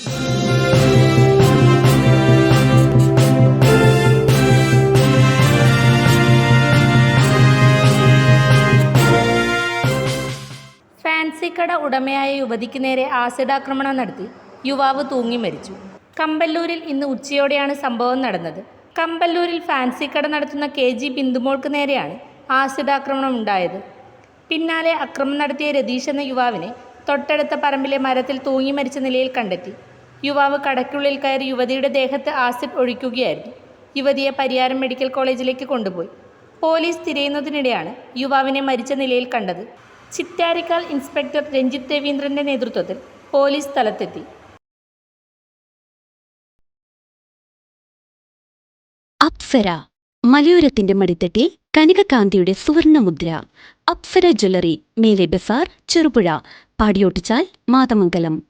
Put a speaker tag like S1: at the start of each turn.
S1: Fancy കട ഉടമയായ യുവതിക്ക് നേരെ ആസിഡ് ആക്രമണം നടത്തി. യുവാവ് തൂങ്ങി മരിച്ചു. കമ്പല്ലൂരിൽ ഇന്ന് ഉച്ചയോടെയാണ് സംഭവം നടന്നത്. കമ്പല്ലൂരിൽ ഫാൻസി കട നടത്തുന്ന കെ ജി ബിന്ദുമോൾക്ക് നേരെയാണ് ആസിഡ് ആക്രമണം ഉണ്ടായത്. പിന്നാലെ അക്രമം നടത്തിയ രതീഷ് എന്ന യുവാവിനെ തൊട്ടടുത്ത പറമ്പിലെ മരത്തിൽ തൂങ്ങി മരിച്ച നിലയിൽ കണ്ടെത്തി. യുവാവ് കടയ്ക്കുള്ളിൽ കയറി യുവതിയുടെ ദേഹത്ത് ആസിഡ് ഒഴിക്കുകയായിരുന്നു. യുവതിയെ പരിയാരം മെഡിക്കൽ കോളേജിലേക്ക് കൊണ്ടുപോയി. പോലീസ് തിരയുന്നതിനിടെയാണ് യുവാവിനെ മരിച്ച നിലയിൽ കണ്ടത്. ചിറ്റാരിക്കാൽ ഇൻസ്പെക്ടർ രഞ്ജിത്ത് രവീന്ദ്രന്റെ നേതൃത്വത്തിൽ പോലീസ് സ്ഥലത്തെത്തി.
S2: അപ്സര മലയോരത്തിന്റെ മടിത്തട്ടിൽ കനകകാന്തിയുടെ സുവർണമുദ്ര. അപ്സര ജ്വല്ലറി മേലെ ബസാർ ചെറുപുഴ. പാടിയോട്ടിച്ചാൽ മാതമംഗലം.